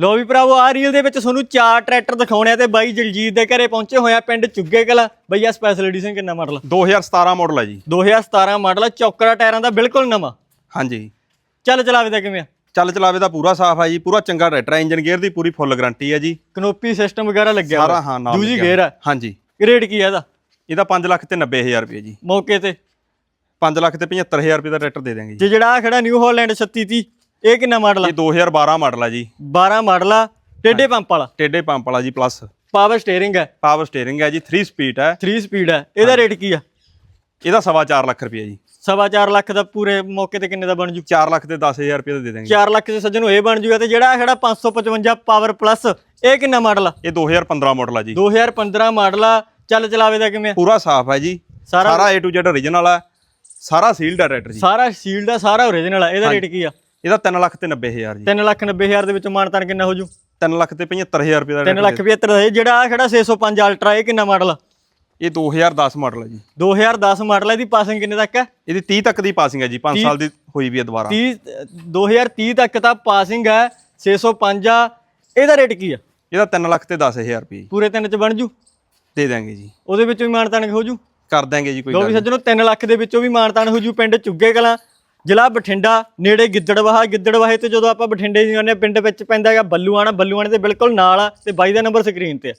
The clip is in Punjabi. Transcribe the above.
ਲੋ ਵੀ ਭਰਾਵੋ ਆ ਰੀਲ ਦੇ ਵਿੱਚ ਤੁਹਾਨੂੰ ਚਾਰ ਟਰੈਕਟਰ ਦਿਖਾਉਣੇ ਆ ਤੇ ਬਾਈ ਜਗਜੀਤ ਦੇ ਘਰੇ ਪਹੁੰਚੇ ਹੋਏ ਆ ਪਿੰਡ ਚੁੱਗੇ ਕਲਾ ਬਈ ਆ ਸਪੈਸ਼ਲ ਐਡੀਸ਼ਨ ਕਿੰਨਾ ਮਾਡਲ 2017 ਮਾਡਲ ਹੈ ਜੀ। 2017 ਮਾਡਲ ਆ ਚੌਕਰਾ ਟਾਇਰਾਂ ਦਾ ਬਿਲਕੁਲ ਨਵਾਂ। ਹਾਂਜੀ। ਚੱਲ ਚਲਾਵੇ ਦਾ ਕਿਵੇਂ ਆ? ਚੱਲ ਚਲਾਵੇ ਦਾ ਪੂਰਾ ਸਾਫ਼ ਹੈ ਜੀ ਪੂਰਾ ਚੰਗਾ ਟਰੈਕਟਰ ਇੰਜਨ ਗੇਅਰ ਦੀ ਪੂਰੀ ਫੁੱਲ ਗਾਰੰਟੀ ਹੈ ਜੀ। ਕਨੋਪੀ ਸਿਸਟਮ ਵਗੈਰਾ ਲੱਗਿਆ ਸਾਰਾ। ਹਾਂ ਨਾਲ ਦੂਜੀ ਗੇਅਰ ਆ। ਹਾਂਜੀ। ਰੇਟ ਕੀ ਆ ਇਹਦਾ? ਇਹਦਾ 5 ਲੱਖ ਤੇ 90000 ਰੁਪਏ ਜੀ। ਮੌਕੇ ਤੇ। 5 ਲੱਖ ਤੇ 75000 ਰੁਪਏ ਦਾ ਟਰੈਕਟਰ ਦੇ ਦਾਂਗੇ ਜੀ। ਜਿਹੜਾ ਆ ਖੜਾ ਨਿਊ ਹਾਲੈਂਡ 3630 ਇਹ ਕਿੰਨਾ ਮਾਡਲ ਆ? ਇਹ 2012 ਮਾਡਲ ਹੈ ਜੀ। 12 ਮਾਡਲ ਆ ਟੇਡੇ ਪੰਪ ਵਾਲਾ? ਟੇਡੇ ਪੰਪ ਵਾਲਾ ਜੀ ਪਲੱਸ ਪਾਵਰ ਸਟੀਅਰਿੰਗ ਹੈ ਪਾਵਰ ਸਟੀਅਰਿੰਗ ਹੈ ਜੀ 3 ਸਪੀਡ ਹੈ 3 ਸਪੀਡ ਹੈ ਇਹਦਾ ਰੇਟ ਕੀ ਆ? ਇਹਦਾ ਸਵਾ ਚਾਰ ਲੱਖ ਰੁਪਏ ਜੀ। ਸਵਾ ਚਾਰ ਲੱਖ ਦਾ ਪੂਰੇ ਮੌਕੇ ਤੇ ਕਿੰਨੇ ਦਾ ਬਣ ਜੂ? 4 ਲੱਖ ਤੇ 10000 ਰੁਪਏ ਦਾ ਦੇ ਦਾਂਗੇ 4 ਲੱਖ ਦੇ ਸੱਜਣ ਨੂੰ ਇਹ ਬਣ ਜੂਗਾ ਤੇ ਜਿਹੜਾ ਖੜਾ 555 ਪਾਵਰ ਪਲੱਸ ਇਹ ਕਿੰਨਾ ਮਾਡਲ ਆ? ਇਹ 2015 ਮਾਡਲ ਹੈ ਜੀ। 2015 ਮਾਡਲ ਆ। ਚੱਲ ਚਲਾਵੇ ਦਾ ਕਿਵੇਂ ਆ? ਪੂਰਾ ਸਾਫ਼ ਹੈ ਜੀ। ਸਾਰਾ- A to Z origignal ਹੈ ਸਾਰਾ ਸੀਲਡ ਹੈ ਟਰੈਕਟਰ ਜੀ। ਸਾਰਾ ਸ਼ੀਲਡ ਆ ਸਾਰਾ ਓਰੀਜਨਲ ਆ। ਇਹਦਾ ਰੇਟ ਕੀ ਆ? ਇਹਦਾ 3 ਲੱਖ ਤੇ 90000 ਜੀ। 3 ਲੱਖ 90 ਹਜ਼ਾਰ ਦੇ ਵਿੱਚੋਂ ਮਾਨਤਾਨ ਕਿੰਨਾ ਹੋ ਜੂ? 3 ਲੱਖ ਤੇ 75000 ਰੁਪਏ ਦਾ 3 ਲੱਖ 75 ਦਾ ਇਹ ਜਿਹੜਾ ਆ ਖੜਾ 605 ਅਲਟਰਾ ਇਹ ਕਿੰਨਾ ਮਾਡਲ ਇਹ 2010 ਮਾਡਲ ਹੈ ਜੀ। 2010 ਮਾਡਲ ਆ ਇਹਦੀ ਪਾਸਿੰਗ ਕਿੰਨੇ ਤੱਕ ਹੈ ਇਹਦੀ 30 ਤੱਕ ਦੀ ਪਾਸਿੰਗ ਹੈ ਜੀ 5 ਸਾਲ ਦੀ ਹੋਈ ਵੀ ਹੈ ਦੁਬਾਰਾ। 30 2030 ਤੱਕ ਤਾਂ ਪਾਸਿੰਗ ਹੈ 605 ਆ। ਇਹਦਾ ਰੇਟ ਕੀ ਆ? ਇਹਦਾ 3 ਲੱਖ ਤੇ 10000 ਰੁਪਏ ਪੂਰੇ ਤਿੰਨ ਚ ਬਣ ਜੂ? ਦੇ ਦਾਂਗੇ ਜੀ। ਉਹਦੇ ਵਿੱਚੋਂ ਵੀ ਮਾਨਤਾਨ ਹੋ ਜੂ? ਕਰ ਦਾਂਗੇ ਜੀ ਕੋਈ ਗੱਲ ਵੀ ਸੱਜਣੋ 3 ਲੱਖ ਦੇ ਵਿੱਚੋਂ ਵੀ ਮਾਨਤਾਨ ਹੋ ਜੂ ਪਿੰਡ ਚੁੱਗੇ ਕਲਾਂ। ਜ਼ਿਲ੍ਹਾ ਬਠਿੰਡਾ, ਨੇੜੇ ਗਿੱਦੜਵਾਹਾ, ਗਿੱਦੜਵਾਹੇ ਤੇ ਜਦੋਂ ਆਪਾਂ ਬਠਿੰਡੇ ਜਾਂਦੇ ਆਉਂਦੇ ਹਾਂ, ਪਿੰਡ ਵਿੱਚ ਪੈਂਦਾ ਹੈਗਾ ਬੱਲੂਆਣਾ, ਬੱਲੂਆਣੇ ਦੇ ਬਿਲਕੁਲ ਨਾਲ ਆ ਤੇ ਬਾਈ ਦਾ ਨੰਬਰ ਸਕਰੀਨ ਤੇ ਆ।